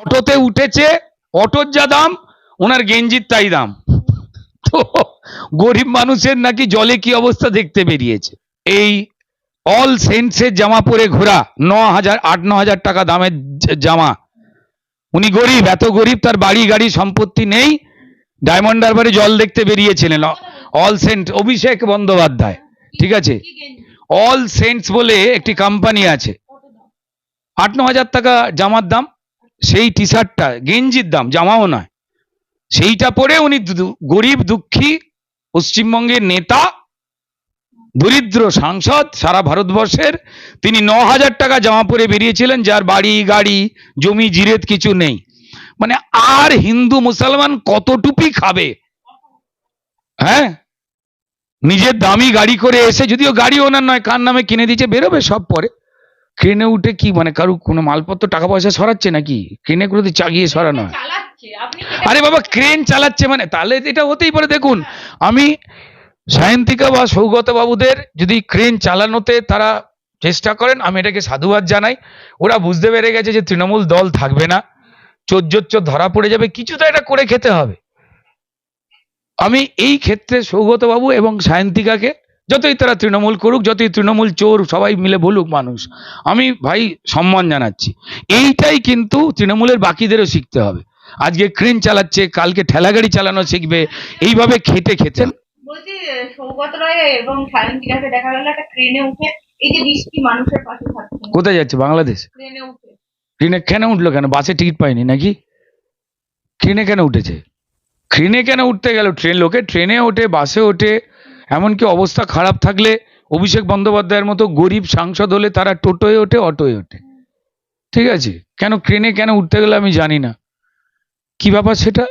অটোতে উঠেছে, অটোর যা দাম, ওনার গেঞ্জির তাই দাম। তো গরিব মানুষের নাকি জলে কি অবস্থা দেখতে বেরিয়েছে? এই অল সেন্সের জামা পরে ঘোরা, ন হাজার, আট, ন হাজার টাকা দামের জামা। উনি গরিব, এত গরিব তার বাড়ি, গাড়ি, সম্পত্তি নেই। ডায়মন্ড হারবারে জল দেখতে বেরিয়েছিলেন। অল সেন্ট অভিষেক বন্দ্যোপাধ্যায়, ঠিক আছে? অল সেন্টস বলে একটি কোম্পানি আছে। আট, ন হাজার টাকা জামার দাম সেই টি শার্টটা গেঞ্জির দাম, জামাও নয়। সেইটা পরে উনি গরিব, দুঃখী, পশ্চিমবঙ্গের নেতা, দরিদ্র সাংসদ সারা ভারতবর্ষের, তিনি ন হাজার টাকা জামা পরে বেরিয়েছিলেন, যার বাড়ি, গাড়ি, জমি, জিরেত কিছু নেই। মানে আর হিন্দু মুসলমান কতটুপি খাবে? হ্যাঁ? নিজের দামি গাড়ি করে এসে যদিও গাড়ি ওনার নয়, কার নামে কিনে দিয়েছে, বেরোবে সব পরে। ট্রেনে উঠে কি? মানে কারু কোনো মালপত্র টাকা পয়সা সরাচ্ছে নাকি? ক্রেনে করে তো চাগিয়ে সরানো হয়। আরে বাবা ক্রেন চালাচ্ছে মানে তাহলে এটা হতেই পারে দেখুন। আমি সায়ন্তিকা বা সৌগত বাবুদের যদি ক্রেন চালানোতে তারা চেষ্টা করেন আমি এটাকে সাধুবাদ জানাই। ওরা বুঝতে পেরে গেছে যে তৃণমূল দল থাকবে না। চোর ধরা পড়ে যাবে কিছু তো এটা করে খেতে হবে। আমি এই ক্ষেত্রে সৌগত বাবু এবং সায়ন্তিকাকে যতই তারা তৃণমূল করুক যতই তৃণমূল চোর সবাই মিলে বলুক মানুষ আমি ভাই সম্মান জানাচ্ছি। এইটাই কিন্তু তৃণমূলের বাকিদেরও শিখতে হবে। আজকে ক্রেন চালাচ্ছে কালকে ঠেলাগাড়ি চালানো শিখবে এইভাবে খেতে থাকছে। কোথায় যাচ্ছে? বাংলাদেশ? ট্রেনে কেন উঠল কেন? বাসে টিকিট পায়নি নাকি? ট্রেনে কেন উঠেছে? ট্রেনে কেন উঠতে গেল? ট্রেন লোকে ট্রেনে ওঠে বাসে ওঠে এমনকি অবস্থা খারাপ থাকলে অভিষেক বন্দ্যোপাধ্যায়ের মতো গরিব সাংসদ হলে তারা টোটোয় ওঠে অটোয় ওঠে। ঠিক আছে? কেন ট্রেনে কেন উঠতে গেলে আমি জানি না। কি ব্যাপার সেটা?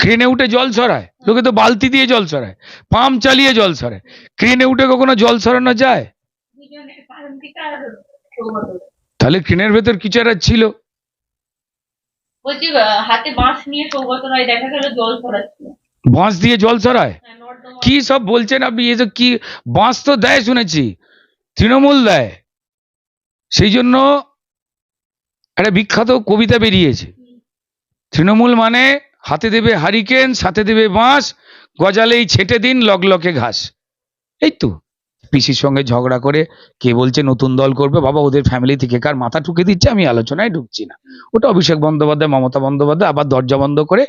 ক্রেনে উঠে জল ছড়ায়? লোকে তো বালতি দিয়ে জল ছড়ায়। পাম্প চালিয়ে জল ছড়ায়। ক্রেনে উঠে কখনো জল ছড়ানো যায়। তাহলে ক্রেনের ভেতর একটা ছিল। বলছি হাতে বাঁশ নিয়ে সৌগত রায় দেখা গেল জল ছড়াচ্ছিলেন। বাঁশ দিয়ে জল ছড়ায়? হ্যাঁ, কি সব বলছেন আপনি? এসব কি বাঁশ তো দেয় শুনেছি তৃণমূল দেয়। সেই জন্য একটা বিখ্যাত কবিতা বেরিয়েছে। তৃণমূল মানে হাতে দেবে হারিকেন সাথে দেবে বাঁশ গজালেই ছেটে দিন লগলকে ঘাস। এই তো পিসির সঙ্গে ঝগড়া করে কে বলছে নতুন দল করবে? বাবা ওদের ফ্যামিলি থেকে কার মাথা ঠুকে দিচ্ছে? আমি আলোচনায় ঢুকছি না। ওটা অভিষেক বন্দ্যোপাধ্যায় মমতা বন্দ্যোপাধ্যায় আবার দরজা বন্ধ করে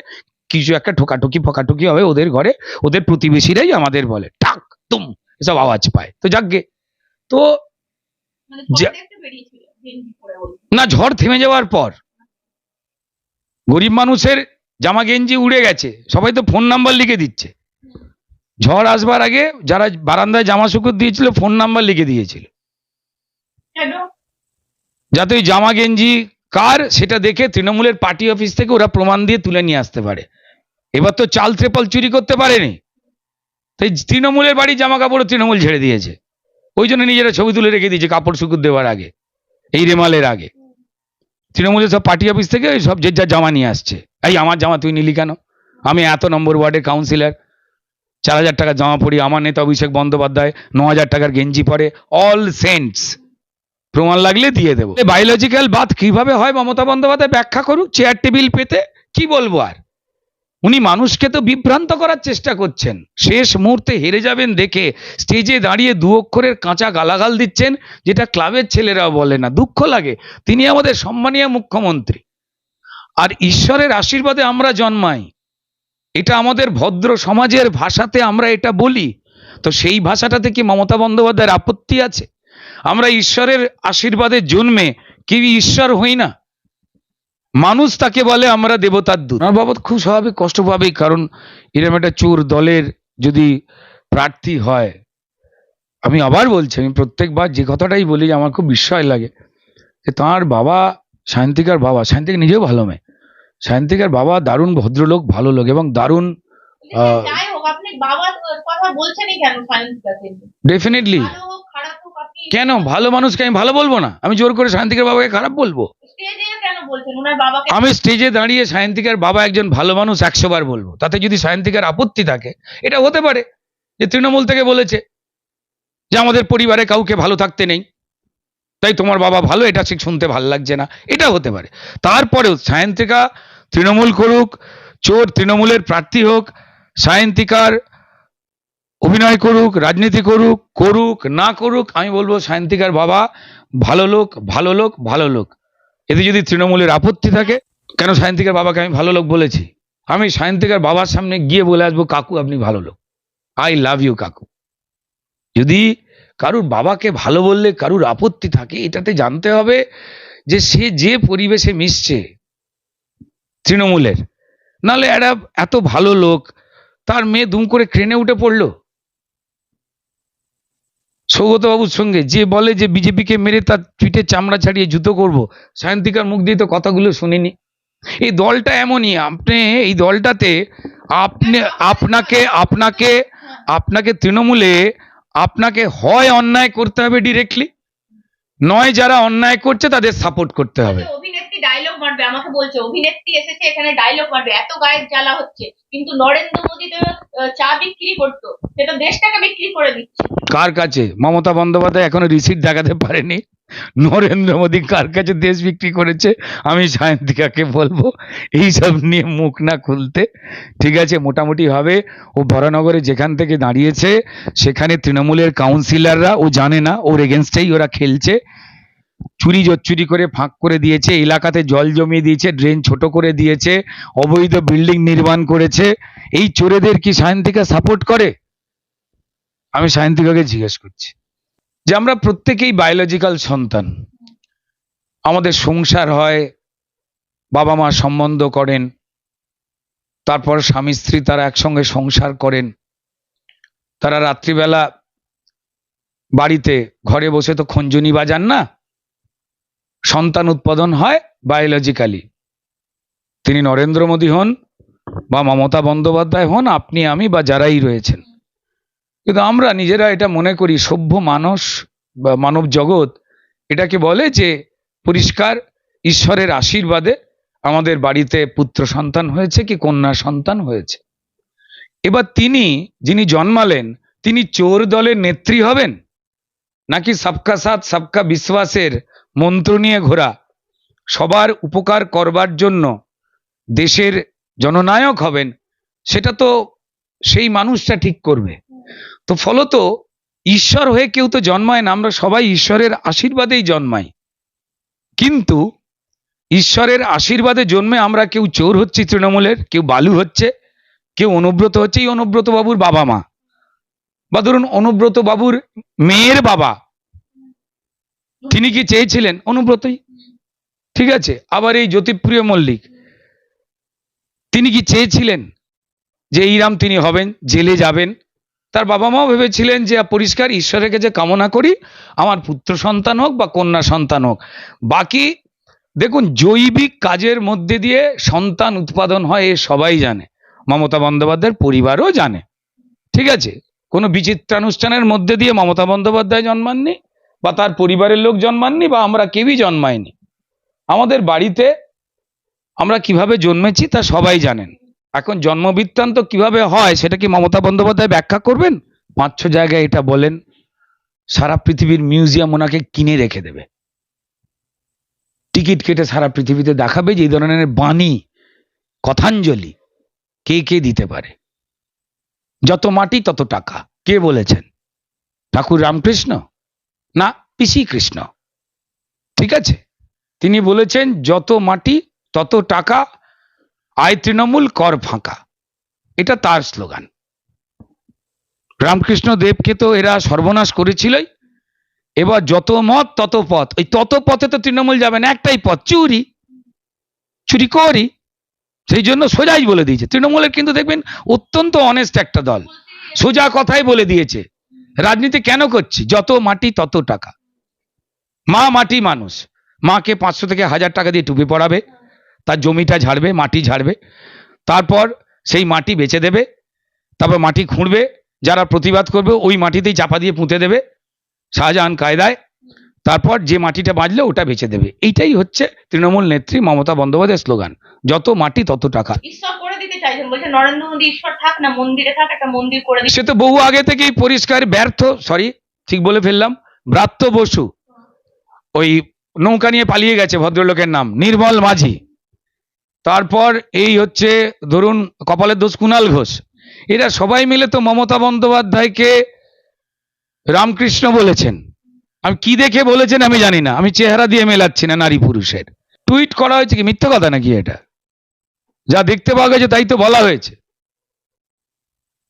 কিছু একটা ঠোকাঠুকি ফোকাঠুকি হবে ওদের ঘরে ওদের প্রতিবেশীরাই আমাদের বলে টাক তুম এসব আওয়াজ পায়। তো যাকগে। তো মানে না ঝড় থেমে যাওয়ার পর গরিব মানুষের জামা গেঞ্জি উড়ে গেছে সবাই তো ফোন নাম্বার লিখে দিচ্ছে। ঝড় আসবার আগে যারা বারান্দায় জামা শুকুর দিয়েছিল ফোন নাম্বার লিখে দিয়েছিল। যাতে ওই জামা গেঞ্জি কার সেটা দেখে তৃণমূলের পার্টি অফিস থেকে ওরা প্রমাণ দিয়ে তুলে নিয়ে আসতে পারে। এবার তো চাল ত্রেপল চুরি করতে পারেনি। তাই তৃণমূলের বাড়ি জামা কাপড় তৃণমূল ছেড়ে দিয়েছে। ওই জন্য নিজেরা ছবি তুলে রেখে দিয়েছে কাপড় শুকুর দেওয়ার আগে, এই রেমালের আগে। তৃণমূলের সব পার্টি অফিস থেকে ওই সব যে যা জামা নিয়ে আসছে। এই আমার জামা তুই নিলি কেন? আমি এত নম্বর ওয়ার্ডের কাউন্সিলর চার হাজার টাকার জামা পরি আমার নেতা অভিষেক বন্দ্যোপাধ্যায়, ন হাজার টাকার গেঞ্জি পরে অল সেন্টস প্রমাণ লাগলে দিয়ে দেবো। বায়োলজিক্যাল বাথ কীভাবে হয় মমতা বন্দ্যোপাধ্যায় ব্যাখ্যা করুক চেয়ার টেবিল পেতে, কি বলব আর? উনি মানুষকে তো বিভ্রান্ত করার চেষ্টা করছেন। শেষ মুহূর্তে হেরে যাবেন দেখে স্টেজে দাঁড়িয়ে দু অক্ষরের কাঁচা গালাগাল দিচ্ছেন, যেটা ক্লাবের ছেলেরাও বলে না, দুঃখ লাগে। তিনি আমাদের সম্মানীয় মুখ্যমন্ত্রী। আর ঈশ্বরের আশীর্বাদে আমরা জন্মাই। এটা আমাদের ভদ্র সমাজের ভাষাতে আমরা এটা বলি। তো সেই ভাষাটাতে কি মমতা বন্দ্যোপাধ্যায়ের আপত্তি আছে? আমরা ঈশ্বরের আশীর্বাদে জন্মে কেউ ঈশ্বর হই না। মানুষ তাকে বলে আমরা দেবতার দূত। আমার বাবদ খুব স্বাভাবিক কষ্ট পাবেই কারণ এরকম একটা চোর দলের যদি প্রার্থী হয় আমি আবার বলছি আমি প্রত্যেকবার যে কথাটাই বলি যে আমার খুব বিস্ময় লাগে। যে তাঁর বাবা শান্তিকার বাবা শান্তিকা নিজেও ভালো মেয়ে। শান্তিকার বাবা দারুণ ভদ্রলোক ভালো লোক এবং দারুণ ডেফিনেটলি কেন ভালো মানুষকে আমি ভালো বলব না। আমি জোর করে শান্তিকার বাবাকে খারাপ বলব। আমি স্টেজে দাঁড়িয়ে সায়ন্তিকার বাবা একজন ভালো মানুষ একশো বার বলব। তাতে যদি সায়ন্তিকার আপত্তি থাকে, এটা হতে পারে যে তৃণমূল থেকে বলেছে যে আমাদের পরিবারে কাউকে ভালো থাকতে নেই। তাই তোমার বাবা ভালো, এটা ঠিক শুনতে ভালো লাগছে না। এটা হতে পারে। তারপরেও সায়ন্তিকা তৃণমূল করুক, চোর তৃণমূলের প্রার্থী হোক, সায়ন্তিকার অভিনয় করুক, রাজনীতি করুক করুক, না করুক, আমি বলব সায়ন্তিকার বাবা ভালো লোক ভালো লোক ভালো লোক। এতে যদি তৃণমূলের আপত্তি থাকে, কেন সায়ন্তিকার বাবাকে আমি ভালো লোক বলেছি? আমি সায়ন্তিকার বাবার সামনে গিয়ে বলে আসব, কাকু, আপনি ভালো লোক। আই লাভ ইউ কাকু। যদি কারুর বাবাকে ভালো বললে, কারুর আপত্তি থাকে, এটাতে জানতে হবে যে সে যে পরিবেশে মিশছে তৃণমূলের, নাহলে একটা এত ভালো লোক, তার মেয়ে দুম করে ক্রেনে উঠে পড়ল। সৌগত বাবুর সঙ্গে যে বলে যে বিজেপিকে মেরে তার পিঠে চামড়া ছাড়িয়ে জুতো করব, সায়ন্তিকার মুখ দিয়ে তো কথাগুলো শুনিনি। এই দলটা এমনই, আপনি এই দলটাতে আপনি, আপনাকে আপনাকে আপনাকে তৃণমূলে, আপনাকে হয় অন্যায় করতে হবে ডিরেক্টলি নয় যারা অন্যায় করছে তাদের সাপোর্ট করতে হবে। মারবে, আমাকে বলছে, অভিনেত্রী এসেছে, এখানে ডায়লগ মারবে, এত গায়ের জ্বালা হচ্ছে। কিন্তু নরেন্দ্র মোদী তো চা বিক্রি করতো সেটা দেশটাকে বিক্রি করে দিচ্ছে। কার কাছে? মমতা বন্দ্যোপাধ্যায় এখনও রিসিট দেখাতে পারেনি। নরেন্দ্র মোদী কার কাছে দেশ বিক্রি করেছে? আমি সায়ন্তিকাকে বলব এইসব নিয়ে মুখ না খুলতে। ঠিক আছে, মোটামুটি ভাবে ও বরানগরে যেখান থেকে দাঁড়িয়েছে, সেখানে তৃণমূলের কাউন্সিলররা ও জানে না, ওর এগেনস্টেই ওরা খেলছে। চুরি জচ্চুরি করে ফাঁক করে দিয়েছে, এলাকাতে জল জমিয়ে দিয়েছে, ড্রেন ছোট করে দিয়েছে, অবৈধ বিল্ডিং নির্মাণ করেছে। এই চোরেদের কি সায়ন্তিকা সাপোর্ট করে? আমি সায়ন্তিকাকে জিজ্ঞেস করছি যে আমরা প্রত্যেকেই বায়োলজিক্যাল সন্তান। আমাদের সংসার হয়, বাবা মা সম্বন্ধ করেন, তারপর স্বামী স্ত্রী তারা একসঙ্গে সংসার করেন। তারা রাত্রিবেলা বাড়িতে ঘরে বসে তো খঞ্জনি বাজান না? সন্তান উৎপাদন হয় বায়োলজিক্যালি তিনি নরেন্দ্র মোদী হন বা মমতা বন্দ্যোপাধ্যায় হন, আপনি, আমি বা যারাই রয়েছেন। কিন্তু আমরা নিজেরা এটা মনে করি, সভ্য মানুষ বা মানব জগৎ এটাকে বলে যে পরিষ্কার ঈশ্বরের আশীর্বাদে আমাদের বাড়িতে পুত্র সন্তান হয়েছে কি কন্যা সন্তান হয়েছে। এবার তিনি যিনি জন্মালেন, তিনি চোর দলের নেত্রী হবেন? নাকি সবকা সাথ, সবকা বিশ্বাসের মন্ত্র নিয়ে ঘোরা। সবার উপকার করবার জন্য দেশের জননায়ক হবেন, সেটা তো সেই মানুষটা ঠিক করবে। তো ফলত ঈশ্বর হয়ে কেউ তো জন্মায় না, আমরা সবাই ঈশ্বরের আশীর্বাদেই জন্মাই। কিন্তু ঈশ্বরের আশীর্বাদে জন্মে আমরা কেউ চোর হচ্ছি তৃণমূলের, কেউ বালু হচ্ছে, কেউ অনুব্রত হচ্ছে, এই অনুব্রত বাবুর বাবা মা। বা ধরুন অনুব্রত বাবুর মেয়ের বাবা তিনি কি চেয়েছিলেন অনুব্রতই? ঠিক আছে, আবার এই জ্যোতিপ্রিয় মল্লিক, তিনি কি চেয়েছিলেন যে এইরাম তিনি হবেন, জেলে যাবেন? তার বাবা মাও ভেবেছিলেন যে পরিষ্কার, ঈশ্বরের কাছে কামনা করি, আমার পুত্র সন্তান হোক বা কন্যা সন্তান হোক। বাকি, দেখুন, জৈবিক কাজের মধ্যে দিয়ে সন্তান উৎপাদন হয়, এ সবাই জানে। মমতা বন্দ্যোপাধ্যায়ের পরিবারও জানে। ঠিক আছে, কোনো বিচিত্রানুষ্ঠানের মধ্যে দিয়ে মমতা বন্দ্যোপাধ্যায় জন্মাননি বা তার পরিবারের লোক জন্মাননি বা আমরা কেউই জন্মায়নি আমাদের বাড়িতে আমরা কীভাবে জন্মেছি তা সবাই জানেন। এখন জন্মবৃত্তান্ত কীভাবে হয় সেটা কি মমতা বন্দ্যোপাধ্যায় ব্যাখ্যা করবেন? পাঁচ ছ জায়গায় এটা বলেন। সারা পৃথিবীর মিউজিয়াম ওনাকে কিনে রেখে দেবে। টিকিট কেটে সারা পৃথিবীতে দেখাবে যে এই ধরনের বাণী, কথাঞ্জলি কে কে দিতে পারে। যত মাটি তত টাকা। কে বলেছেন? ঠাকুর রামকৃষ্ণ? না, পিসি কৃষ্ণ। ঠিক আছে? তিনি বলেছেন, যত মাটি, তত টাকা, আয় তৃণমূল, কর ফাঁকা। এটা তার স্লোগান। রামকৃষ্ণ দেবকে তো এরা সর্বনাশ করেছিলই। এবার যত মত, তত পথ। ওই তত পথে তো তৃণমূল যাবে না, একটাই পথ, চুরি। চুরি করি। সেই জন্য সোজাই বলে দিয়েছে। তৃণমূলের কিন্তু দেখবেন, অত্যন্ত অনেস্ট একটা দল। সোজা কথাই বলে দিয়েছে। রাজনীতি কেন করছি? যত মাটি, তত টাকা। মা মাটি মানুষ। মাকে পাঁচশো থেকে হাজার টাকা দিয়ে টুপি পড়াবে তার জমিটা ঝাড়বে, মাটি ঝাড়বে, তারপর সেই মাটি বেচে দেবে, তারপর মাটি খুঁড়বে, যারা প্রতিবাদ করবে, ওই মাটিতেই চাপা দিয়ে পুঁতে দেবে, শাহজাহান কায়দায়, তারপর যে মাটিটা বাঁচলে, ওটা বেচে দেবে। এইটাই হচ্ছে তৃণমূল নেত্রী মমতা বন্দ্যোপাধ্যায়ের স্লোগান। যত মাটি, তত টাকা। চাইছেন বলছে, নরেন্দ্র মোদী ঈশ্বর থাক না, মন্দিরে থাক, একটা মন্দির করে সে তো বহু আগে থেকেই পরিষ্কার, ব্যর্থ সরি ঠিক বলে ফেললাম, ব্রাত্য বসু, ওই নৌকা নিয়ে পালিয়ে গেছে ভদ্রলোকের নাম, নির্মল মাঝি। তারপর এই হচ্ছে, ধরুন, কপালের দোষ কুণাল ঘোষ। এরা সবাই মিলে তো মমতা বন্দ্যোপাধ্যায়কে রামকৃষ্ণ বলেছেন। আমি কি দেখে বলেছেন আমি জানি না, আমি চেহারা দিয়ে মেলাচ্ছি না নারী পুরুষের। টুইট করা হয়েছে কি? মিথ্যে কথা নাকি এটা? যা দেখতে পাওয়া গেছে তাই তো বলা হয়েছে।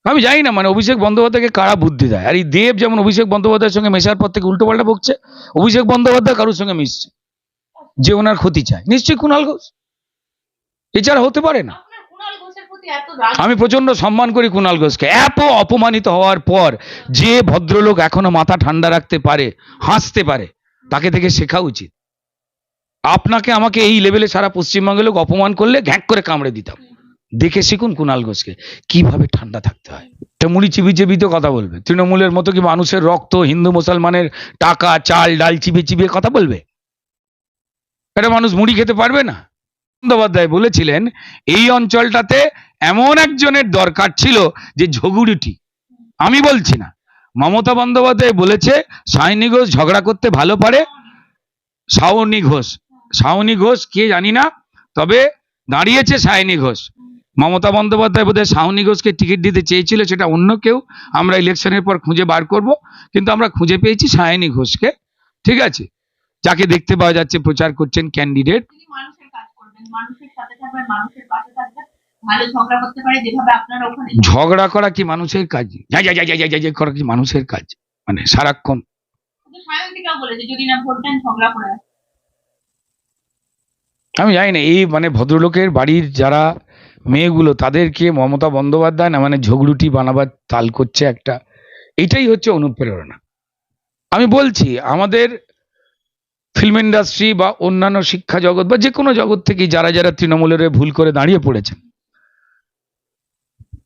আমি জানি না মানে অভিষেক বন্দ্যোপাধ্যায়কে কারা বুদ্ধি দেয়? আর এই দেব যেমন অভিষেক বন্দ্যোপাধ্যায়ের সঙ্গে মেশার পর থেকে উল্টো পাল্টা বকছে, অভিষেক বন্দ্যোপাধ্যায় কারোর সঙ্গে মিশছে, যে ওনার ক্ষতি চায়। নিশ্চয়ই কুণাল ঘোষ। এছাড়া হতে পারে না। আমি প্রচণ্ড সম্মান করি কুণাল ঘোষকে। এত অপমানিত হওয়ার পর যে ভদ্রলোক এখনও মাথা ঠান্ডা রাখতে পারে, হাসতে পারে, তাকে থেকে শেখা উচিত। আপনাকে আমাকে এই লেভেলে সারা পশ্চিমবঙ্গের লোক অপমান করলে ঘ্যাঁক করে কামড়ে দিতাম। দেখে শিখুন কুণাল ঘোষকে, কীভাবে ঠান্ডা থাকতে হয়। মুড়ি চিবি চিবিতে কথা বলবে। তৃণমূলের মতো কি মানুষের রক্ত, হিন্দু, মুসলমানের টাকা, চাল, ডাল চিবিয়ে চিবিয়ে কথা বলবে? এটা মানুষ মুড়ি খেতে পারবে না? বন্দ্যোপাধ্যায় বলেছিলেন, এই অঞ্চলটাতে এমন একজনের দরকার ছিল যে ঝগুড়িটি। আমি বলছি না। মমতা বন্দ্যোপাধ্যায় বলেছে, সায়নী ঘোষ ঝগড়া করতে ভালো পারে, শাওনি ঘোষ শাওনি ঘোষ কে জানি না তবে দাঁড়িয়েছে সায়নী ঘোষ। মমতা বন্দ্যোপাধ্যায় বোধহয় শাওনি ঘোষকে টিকিট দিতে চেয়েছিল সেটা অন্য কেউ। আমরা ইলেকশনের পর খুঁজে বার করব কিন্তু আমরা খুঁজে পেয়েছি সায়নী ঘোষকে। ঠিক আছে? যাকে দেখতে পাওয়া যাচ্ছে প্রচার করছেন ক্যান্ডিডেট ঝগড়া করা কি মানুষের কাজ? করা কি মানুষের কাজ? মানে সারাক্ষণ শুধু সায়ন্তিকাও বলেছে যদি না ভোট দেন ঝগড়া করে আসবেন। আমি জানি না, এই মানে ভদ্রলোকের বাড়ির যারা মেয়েগুলো, তাদেরকে মমতা বন্দ্যোপাধ্যায় না মানে ঝগড়ুটি বানাবার তাল করছে একটা, এটাই হচ্ছে অনুপ্রেরণা। আমি বলছি, আমাদের ফিল্ম ইন্ডাস্ট্রি বা অন্যান্য শিক্ষা জগৎ বা যে কোনো জগৎ থেকে যারা যারা তৃণমূলের ভুল করে দাঁড়িয়ে পড়েছেন,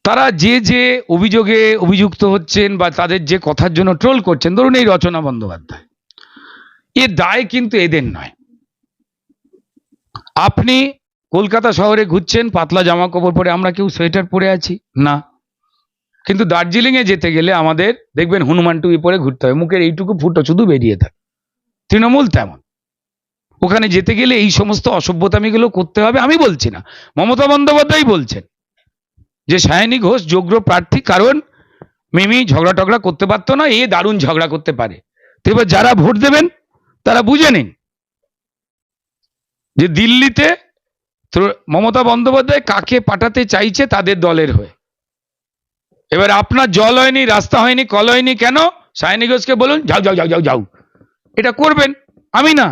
তারা যে যে অভিযোগে অভিযুক্ত হচ্ছেন বা তাদের যে কথার জন্য ট্রোল করছেন, ধরুন এই রচনা বন্দ্যোপাধ্যায় এর দায় কিন্তু এদের নয়। আপনি কলকাতা শহরে ঘুরছেন, পাতলা জামা কাপড় পরে আমরা কেউ সোয়েটার পরে আছি? না। কিন্তু দার্জিলিং এ যেতে গেলে আমাদের, দেখবেন হনুমান টুপি পরে ঘুরতে হবে। মুখের এইটুকু ফুটো শুধু বেরিয়ে থাকে। তৃণমূল তেমন। ওখানে যেতে গেলে এই সমস্ত অসভ্যতামিগুলো করতে হবে, আমি বলছি না। মমতা বন্দ্যোপাধ্যায় বলছেন যে, সায়নী ঘোষ যোগ্য প্রার্থী, কারণ মিমি ঝগড়া টগড়া করতে পারতো না, এ দারুণ ঝগড়া করতে পারে। তো এবার যারা ভোট দেবেন, তারা বুঝে নিন। যে দিল্লিতে মমতা বন্দ্যোপাধ্যায় কাকে পাঠাতে চাইছে তাদের দলের হয়ে। এবার আপনার জল হয়নি, রাস্তা হয়নি, কল হয়নি কেন? সায়নী ঘোষকে বলুন, যাও যাও যাও যাও যাও। এটা করবেন, আমি না।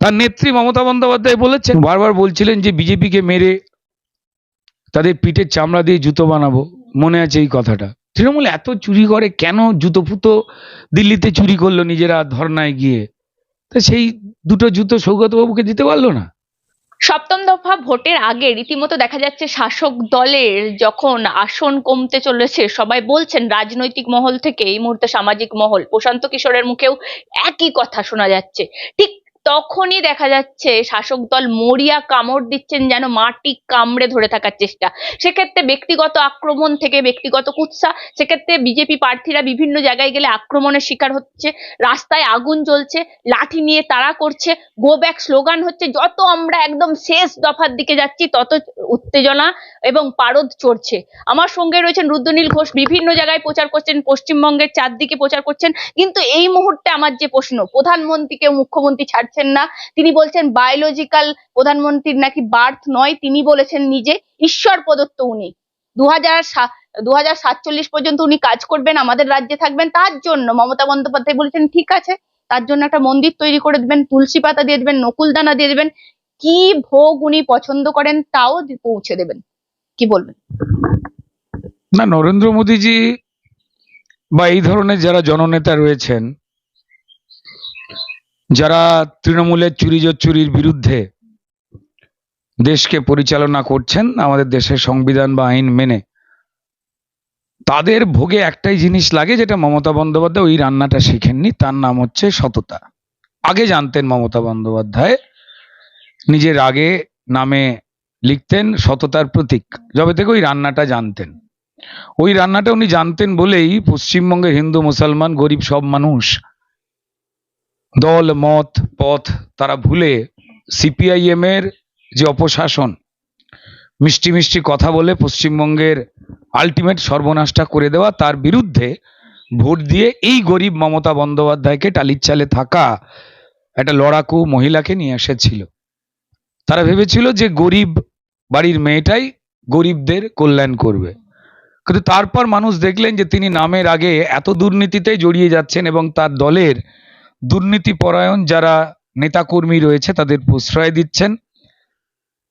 তার নেত্রী মমতা বন্দ্যোপাধ্যায় বলেছেন, বারবার বলছিলেন যে বিজেপিকে মেরে তাদের পিঠের চামড়া দিয়ে জুতো বানাবো। মনে আছে এই কথাটা। তৃণমূল এত চুরি করে, কেন জুতো ফুতো দিল্লিতে চুরি করল নিজেরা ধর্নায় গিয়ে? তা সেই দুটো জুতো সৌগতবাবুকে দিতে পারল না। সপ্তম দফা ভোটের আগে রীতিমতো দেখা যাচ্ছে শাসক দলের যখন আসন কমতে চলেছে, সবাই বলছেন রাজনৈতিক মহল থেকে এই মুহূর্তে সামাজিক মহল। প্রশান্ত কিশোরের মুখেও একই কথা শোনা যাচ্ছে। ঠিক তখনই দেখা যাচ্ছে শাসক দল মরিয়া কামড় দিচ্ছেন যেন মাটি কামড়ে ধরে থাকার চেষ্টা। সেক্ষেত্রে ব্যক্তিগত আক্রমণ থেকে ব্যক্তিগত কুৎসা, সেক্ষেত্রে বিজেপি প্রার্থীরা বিভিন্ন জায়গায় গেলে আক্রমণের শিকার হচ্ছে, রাস্তায় আগুন জ্বলছে, লাঠি নিয়ে তাড়া করছে গো ব্যাক স্লোগান হচ্ছে, যত আমরা একদম শেষ দফার দিকে যাচ্ছি, তত উত্তেজনা এবং পারদ চড়ছে। আমার সঙ্গে রয়েছেন রুদ্রনীল ঘোষ, বিভিন্ন জায়গায় প্রচার করছেন, পশ্চিমবঙ্গের চারদিকে প্রচার করছেন, কিন্তু এই মুহূর্তে আমার যে প্রশ্ন, প্রধানমন্ত্রীকে মুখ্যমন্ত্রী ছাড়ছেন না। তিনি বলছেন বায়োলজিক্যাল প্রধানমন্ত্রীর নাকি বার্থ নয় তিনি বলেছেন নিজে। ঈশ্বর প্রদত্ত উনি। দু হাজার সাতচল্লিশ পর্যন্ত উনি কাজ করবেন, আমাদের রাজ্যে থাকবেন, তার জন্য মমতা বন্দ্যোপাধ্যায় বলেছেন, ঠিক আছে, তার জন্য একটা মন্দির তৈরি করে দেবেন, তুলসী পাতা দিয়ে দেবেন, নকুলদানা দিয়ে দেবেন, কি ভোগ উনি পছন্দ করেন তাও পৌঁছে দেবেন। কি বলবেন? না, নরেন্দ্র মোদীজি বা এই ধরনের যারা জননেতা রয়েছেন যারা তৃণমূলের চুরি চুরির বিরুদ্ধে দেশকে পরিচালনা করছেন, আমাদের দেশের সংবিধান বা আইন মেনে, তাদের ভোগে একটাই জিনিস লাগে যেটা মমতা বন্দ্যোপাধ্যায় ওই রান্নাটা শিখেননি, তার নাম হচ্ছে সততা। আগে জানতেন মমতা বন্দ্যোপাধ্যায়, নিজের আগে নামে লিখতেন সততার প্রতীক, যবে থেকে ওই রান্নাটা জানতেন। ওই রান্নাটা উনি জানতেন বলেই পশ্চিমবঙ্গের হিন্দু, মুসলমান, গরিব সব মানুষ দল, মত, পথ, তারা ভুলে সিপিআইএম এর যে অপশাসন, মিষ্টি মিষ্টি কথা বলে পশ্চিমবঙ্গের আলটিমেট সর্বনাশটা করে দেওয়া, তার বিরুদ্ধে ভোট দিয়ে এই গরিব মমতা বন্দ্যোপাধ্যায়কে টালির চালে থাকা একটা লড়াকু মহিলাকে নিয়ে এসেছিল। তারা ভেবেছিল যে গরিব বাড়ির মেয়েটাই গরিবদের কল্যাণ করবে। কিন্তু তারপর মানুষ দেখলেন যে তিনি নামের আগে এত দুর্নীতিতে জড়িয়ে যাচ্ছেন এবং তার দলের দুর্নীতি পরায়ণ যারা নেতাকর্মী রয়েছে তাদের প্রশ্রয় দিচ্ছেন।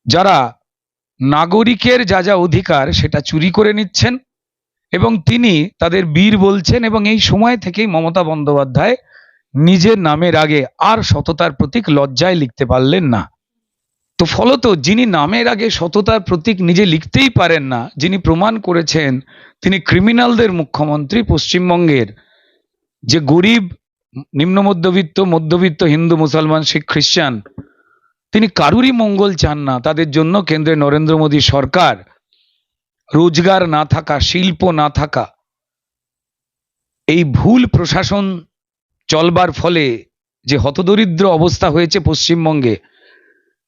যারা নাগরিকের যা যা অধিকার সেটা চুরি করে নিচ্ছেন এবং তিনি তাদের বীর বলছেন এবং এই সময় থেকেই মমতা বন্দ্যোপাধ্যায় নিজের নামের আগে আর সততার প্রতীক লজ্জায় লিখতে পারলেন না। তো ফলত যিনি নামের আগে সততার প্রতীক নিজে লিখতেই পারেন না, যিনি প্রমাণ করেছেন, তিনি ক্রিমিনালদের মুখ্যমন্ত্রী পশ্চিমবঙ্গের যে গরিব নিম্ন মধ্যবিত্ত মধ্যবিত্ত হিন্দু, মুসলমান, শিখ খ্রিস্টান তিনি কারুরই মঙ্গল চান না। তাদের জন্য কেন্দ্রে নরেন্দ্র মোদী সরকার। রোজগার না থাকা, শিল্প না থাকা, এই ভুল প্রশাসন চলবার ফলে যে হতদরিদ্র অবস্থা হয়েছে পশ্চিমবঙ্গে,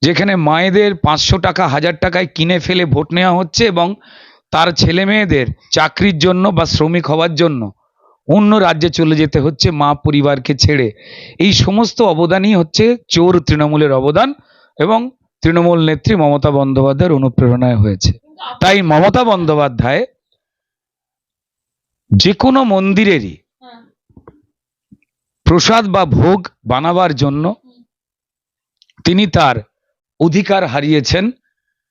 যেখানে মায়েদের পাঁচশো টাকা, হাজার টাকায় কিনে ফেলে ভোট নেওয়া হচ্ছে এবং তার ছেলে মেয়েদের চাকরির জন্য বা শ্রমিক হওয়ার জন্য অন্য রাজ্যে চলে যেতে হচ্ছে মা পরিবারকে ছেড়ে। এই সমস্ত অবদানই হচ্ছে চোর তৃণমূলের অবদান এবং তৃণমূল নেত্রী মমতা বন্দ্যোপাধ্যায়ের অনুপ্রেরণায় হয়েছে। তাই মমতা বন্দ্যোপাধ্যায় যে কোনো মন্দিরেরই প্রসাদ বা ভোগ বানাবার জন্য তিনি তার অধিকার হারিয়েছেন,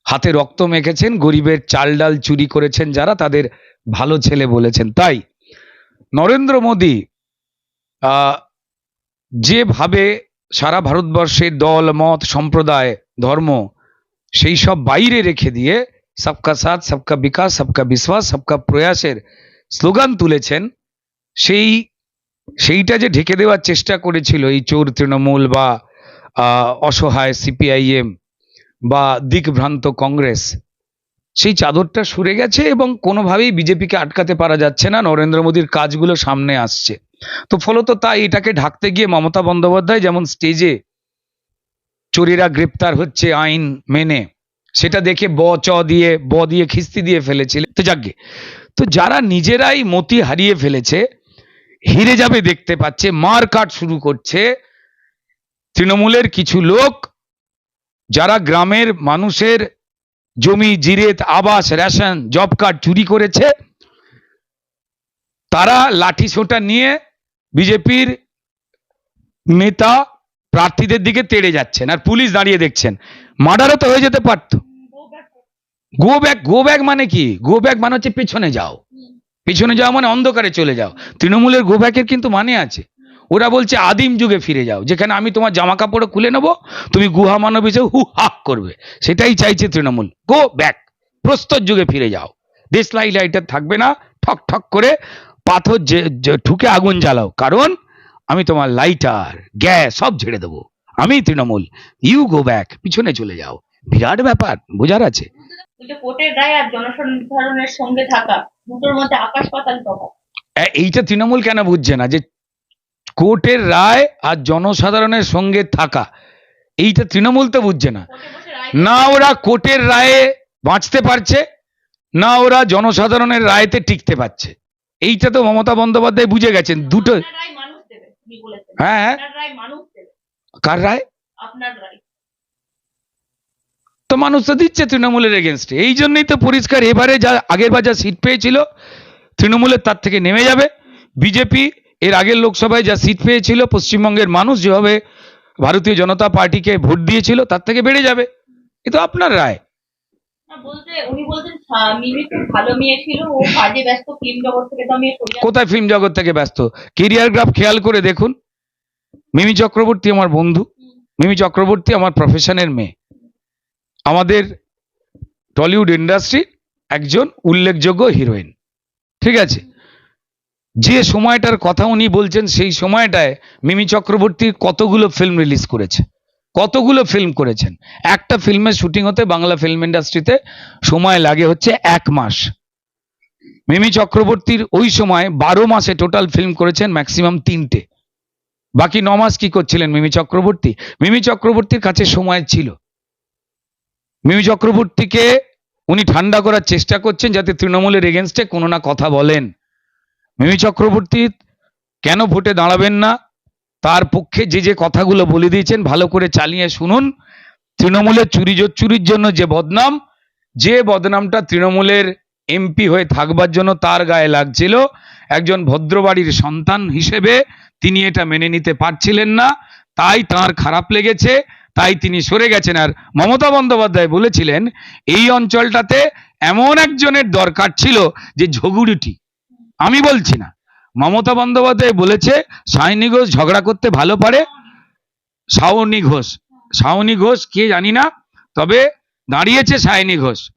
হাতে রক্ত মেখেছেন, গরিবের চাল ডাল চুরি করেছেন যারা তাদের ভালো ছেলে বলেছেন। তাই নরেন্দ্র মোদী যেভাবে সারা ভারতবর্ষে দল, মত, সম্প্রদায়, ধর্ম সেই সব বাইরে রেখে দিয়ে সবকা সাথ, সবকা বিকাশ, সবকা বিশ্বাস, সবকা প্রয়াসের স্লোগান তুলেছেন, সেই, সেইটা যে ঢেকে দেওয়ার চেষ্টা করেছিল এই চোর তৃণমূল বা অসহায় সিপিআইএম বা দিকভ্রান্ত কংগ্রেস সেই চাদরটা সরে গেছে এবং কোনোভাবেই বিজেপিকে আটকাতে পারা যাচ্ছে না, নরেন্দ্র মোদীর কাজগুলো সামনে আসছে। তো ফলত তাই এটাকে ঢাকতে গিয়ে মমতা বন্দ্যোপাধ্যায় যেমন স্টেজে চোরেরা গ্রেপ্তার হচ্ছে আইন মেনে, সেটা দেখে ব, চ দিয়ে, ব দিয়ে খিস্তি দিয়ে ফেলেছিলেন তো যাকে, তো যারা নিজেরাই মতি হারিয়ে ফেলেছে, হিরে যাবে দেখতে পাচ্ছে, মার কাট শুরু করছে তৃণমূলের কিছু লোক, যারা গ্রামের মানুষের জমি, জিরেত, আবাস, রেশন, জব কার্ড চুরি করেছে। তারা লাঠি সোঁটা নিয়ে বিজেপির নেতা প্রার্থীদের দিকে তেড়ে যাচ্ছেন আর পুলিশ দাঁড়িয়ে দেখছেন। মার্ডারও তো হয়ে যেতে পারত। গো ব্যাক গো ব্যাক মানে কি? গো ব্যাক মানে হচ্ছে পেছনে যাও। পিছনে যাওয়া মানে অন্ধকারে চলে যাও। তৃণমূলের গো ব্যাকের কিন্তু মানে আছে। ওরা বলছে আদিম যুগে ফিরে যাও যেখানে আমি তোমার জামা কাপড় খুলে নেব তুমি গুহা মানব হিসেবে হু হাক করবে। সেটাই চাইছে তৃণমূল। গো ব্যাক প্রস্তর যুগে ফিরে যাও। দেশ দেশলাই লাইটার থাকবে না ঠক ঠক করে পাথর যে ঠুকে আগুন জ্বালাও। কারণ আমি তোমার লাইটার গ্যাস সব ঝেড়ে দেবো। আমি তৃণমূল ইউ গো ব্যাক পিছনে চলে যাও। বিরাট ব্যাপার বোঝার আছে। বলছে রায় আর জনসাধারণের সঙ্গে থাকা দুটোর মধ্যে আকাশ পাতাল তফাৎ এইটা তৃণমূল কেন বুঝছে না যে কোর্টের রায় আর জনসাধারণের সঙ্গে থাকা। এইটা তৃণমূল তো বুঝছে না। না ওরা কোর্টের রায়ে বাঁচতে পারছে না ওরা জনসাধারণের রায়তে টিকতে পারছে। এইটা তো মমতা বন্দ্যোপাধ্যায় বুঝে গেছেন। দুটো হ্যাঁ হ্যাঁ। কার রায়? রায়। তো মানুষ তো দিচ্ছে তৃণমূলের এগেনস্টে এই জন্যই তো পরিষ্কার এবারে যা আগের বার যা সিট পেয়েছিল তৃণমূলের তার থেকে নেমে যাবে। বিজেপি এর আগের লোকসভায় যা সিট পেয়েছিল পশ্চিমবঙ্গের মানুষ যেভাবে ভারতীয় জনতা পার্টিকে ভোট দিয়েছিল তার থেকে বেড়ে যাবে। এ তো আপনার রায়। কোথায় ফিল্ম জগৎ থেকে ব্যস্ত? কেরিয়ার গ্রাফ খেয়াল করে দেখুন। মিমি চক্রবর্তী আমার বন্ধু। মিমি চক্রবর্তী আমার প্রফেশনের মেয়ে। আমাদের টলিউড ইন্ডাস্ট্রি একজন উল্লেখযোগ্য হিরোইন ঠিক আছে? যে সময়টার কথা উনি বলছেন, সেই সময়টায় মিমি চক্রবর্তী কতগুলো ফিল্ম রিলিজ করেছে? কতগুলো ফিল্ম করেছেন? একটা ফিল্মের শুটিং হতে বাংলা ফিল্ম ইন্ডাস্ট্রিতে সময় লাগে হচ্ছে এক মাস। মিমি চক্রবর্তীর ওই সময় বারো মাসে টোটাল ফিল্ম করেছেন ম্যাক্সিমাম তিনটে। বাকি ন মাস কি করছিলেন মিমি চক্রবর্তী? মিমি চক্রবর্তীর কাছে সময় ছিল। মিমি চক্রবর্তীকে উনি ঠান্ডা করার চেষ্টা করছেন যাতে তৃণমূলের এগেনস্টে কোনো না কথা বলেন। মিমি চক্রবর্তী কেন ভোটে দাঁড়াবেন না? তার পক্ষে যে যে কথাগুলো বলে দিয়েছেন, ভালো করে চালিয়ে শুনুন। তৃণমূলের চুরি চুরির জন্য যে বদনাম, যে বদনামটা তৃণমূলের এমপি হয়ে থাকবার জন্য তার গায়ে লাগছিল, একজন ভদ্রবাড়ির সন্তান হিসেবে তিনি এটা মেনে নিতে পারছিলেন না। তাই তার খারাপ লেগেছে, তাই তিনি সরে গেছেন। আর মমতা বন্দ্যোপাধ্যায় বলেছিলেন, এই অঞ্চলটাতে এমন একজনের দরকার ছিল যে ঝগুড়িটি আমি বলছি না। মমতা বন্দ্যোপাধ্যায় বলেছে, সায়নী ঘোষ ঝগড়া করতে ভালো পারে। শাওনি ঘোষ শাওনি ঘোষ, কে জানি না। তবে দাঁড়িয়েছে সায়নী ঘোষ।